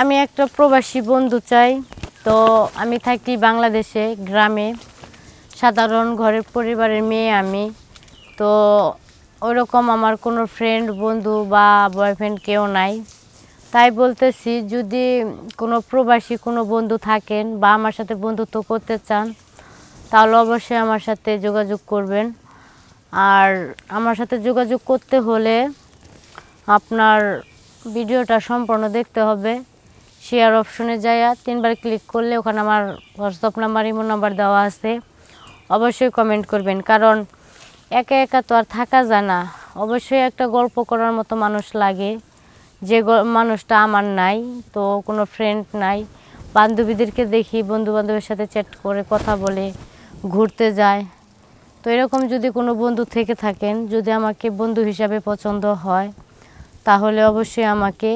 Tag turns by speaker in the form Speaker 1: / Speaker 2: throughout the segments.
Speaker 1: আমি একটা প্রবাসী বন্ধু চাই, তো আমি থাকি বাংলাদেশে, গ্রামে। সাধারণ ঘরের পরিবারের মেয়ে আমি। তো ওরকম আমার কোনো ফ্রেন্ড বন্ধু বা বয়ফ্রেন্ড কেউ নাই। তাই বলতেছি, যদি কোনো প্রবাসী, কোনো বন্ধু থাকেন বা আমার সাথে বন্ধুত্ব করতে চান, তাহলে অবশ্যই আমার সাথে যোগাযোগ করবেন। আর আমার সাথে যোগাযোগ করতে হলে আপনার ভিডিওটা সম্পূর্ণ দেখতে হবে। শেয়ার অপশনে যাইয়া তিনবার ক্লিক করলে ওখানে আমার হোয়াটসঅ্যাপ নাম্বার ইমো নাম্বার দেওয়া আছে। অবশ্যই কমেন্ট করবেন, কারণ একা একা তো আর থাকা যায় না। অবশ্যই একটা গল্প করার মতো মানুষ লাগে, যে মানুষটা আমার নাই, তো কোনো ফ্রেন্ড নাই। বান্ধবীদেরকে দেখি বন্ধু বান্ধবের সাথে চ্যাট করে কথা বলে, ঘুরতে যায়। তো এরকম যদি কোনো বন্ধু থেকে থাকেন, যদি আমাকে বন্ধু হিসাবে পছন্দ হয়, তাহলে অবশ্যই আমাকে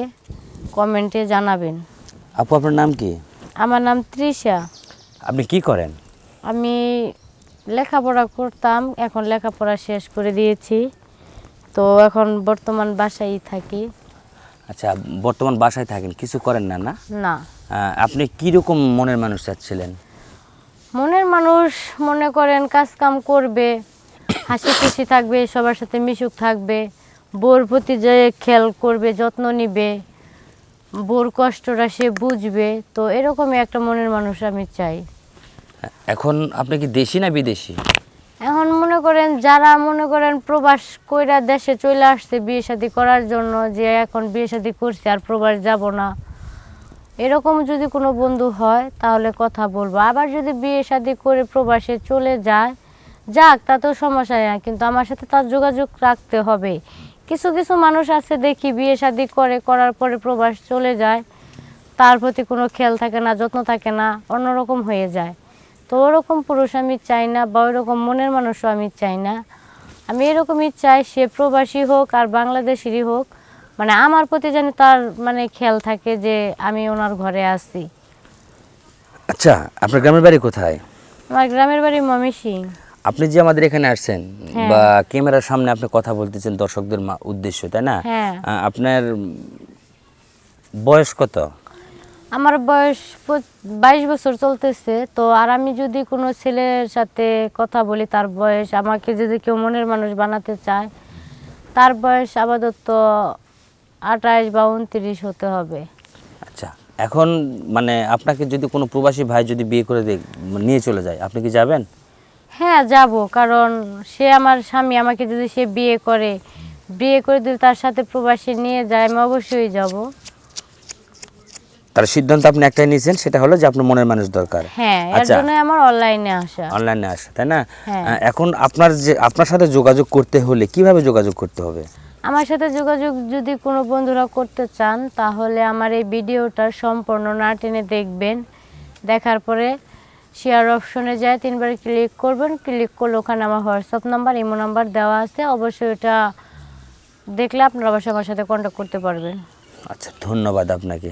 Speaker 1: কমেন্টে জানাবেন।
Speaker 2: আপু আপনার নাম কি?
Speaker 1: আমার নাম তৃষা।
Speaker 2: আপনি কি করেন?
Speaker 1: আমি লেখাপড়া করতাম এখন লেখাপড়া শেষ করে দিয়েছি। তো এখন বর্তমান বাসায় থাকি।
Speaker 2: আচ্ছা বর্তমান বাসায় থাকেন কিছু করেন না না?
Speaker 1: না।
Speaker 2: আহ, আপনি কীরকম মনের মানুষ চাচ্ছিলেন?
Speaker 1: মনের মানুষ মনে করেন কাজ কাম করবে হাসি খুশি থাকবে সবার সাথে মিশুক থাকবে বোর প্রতি যে খেয়াল করবে যত্ন নিবে। বোর কষ্টটা সে বুঝবে তো এরকমই একটা মনের মানুষ আমি চাই।
Speaker 2: এখন আপনি কি দেশি না বিদেশি?
Speaker 1: এখন মনে করেন যারা মনে করেন প্রবাস কইরা দেশে চলে আসছে বিয়ে শাদি করার জন্য যে এখন বিয়ে শাদি করছে আর প্রবাস যাব না এরকম যদি কোনো বন্ধু হয় তাহলে কথা বলব। আবার যদি বিয়ে শাদি করে প্রবাসে চলে যায় যাক তাতেও সমস্যা নেই কিন্তু আমার সাথে তার যোগাযোগ রাখতে হবে। কিছু কিছু মানুষ আছে দেখি বিয়ে শাদি করে করার পরে প্রবাস চলে যায়। তার প্রতি কোনো খেয়াল থাকে না যত্ন থাকে না অন্যরকম হয়ে যায়। তো ওরকম পুরুষ আমি চাই না বা ওরকম মনের মানুষও আমি চাই না। আমি এরকমই চাই সে প্রবাসী হোক আর বাংলাদেশেরই হোক। মানে আমার প্রতি যেন তার মানে খেয়াল থাকে যে আমি ওনার ঘরে আছি।
Speaker 2: আচ্ছা আপনার গ্রামের বাড়ি কোথায়?
Speaker 1: আমার গ্রামের বাড়ি ময়মনসিং
Speaker 2: আপনি যে আমাদের এখানে আসছেন
Speaker 1: হ্যাঁ।
Speaker 2: বা ক্যামেরার সামনে আপনি কথা বলতেছেন দর্শকদের মা- উদ্দেশ্য তাই না
Speaker 1: হ্যাঁ।
Speaker 2: আপনার বয়স কত
Speaker 1: আমার বয়স বাইশ বছর চলতেছে তো আর আমি যদি কোনো ছেলের সাথে কথা বলি তার বয়স আমাকে যদি কেউ মনের মানুষ বানাতে চায় তার বয়স আপাতত আঠাশ বা উনত্রিশ হতে হবে
Speaker 2: আচ্ছা এখন মানে আপনাকে যদি কোনো প্রবাসী ভাই যদি বিয়ে করে নিয়ে চলে যায় আপনি কি যাবেন
Speaker 1: হ্যাঁ যাব। কারণ সে আমার স্বামী আমাকে যদি সে বিয়ে করে বিয়ে করে যদি তার সাথে প্রবাসী নিয়ে যায় আমি অবশ্যই যাব।
Speaker 2: তার সিদ্ধান্ত আপনি একটাই নিয়েছেন সেটা হলো যে আপনার মনের মানুষ দরকার।
Speaker 1: হ্যাঁ এর
Speaker 2: আচ্ছা।
Speaker 1: জন্য আমার অনলাইনে আসা।
Speaker 2: অনলাইনে আসে তাই না?
Speaker 1: হ্যাঁ।
Speaker 2: এখন আপনার যে আপনার সাথে যোগাযোগ করতে হলে কীভাবে যোগাযোগ করতে হবে?
Speaker 1: আমার সাথে যোগাযোগ যদি কোনো বন্ধুরা করতে চান তাহলে আমার এই ভিডিওটা সম্পূর্ণ না টেনে দেখবেন। দেখার পরে শেয়ার অপশনে যায়, তিনবার ক্লিক করবেন ক্লিক করলে ওখানে আমার হোয়াটসঅ্যাপ নাম্বার ইমো নাম্বার দেওয়া আছে। অবশ্যই এটা দেখলে আপনারা অবশ্যই আমার সাথে কন্ট্যাক্ট করতে পারবেন।
Speaker 2: আচ্ছা ধন্যবাদ আপনাকে।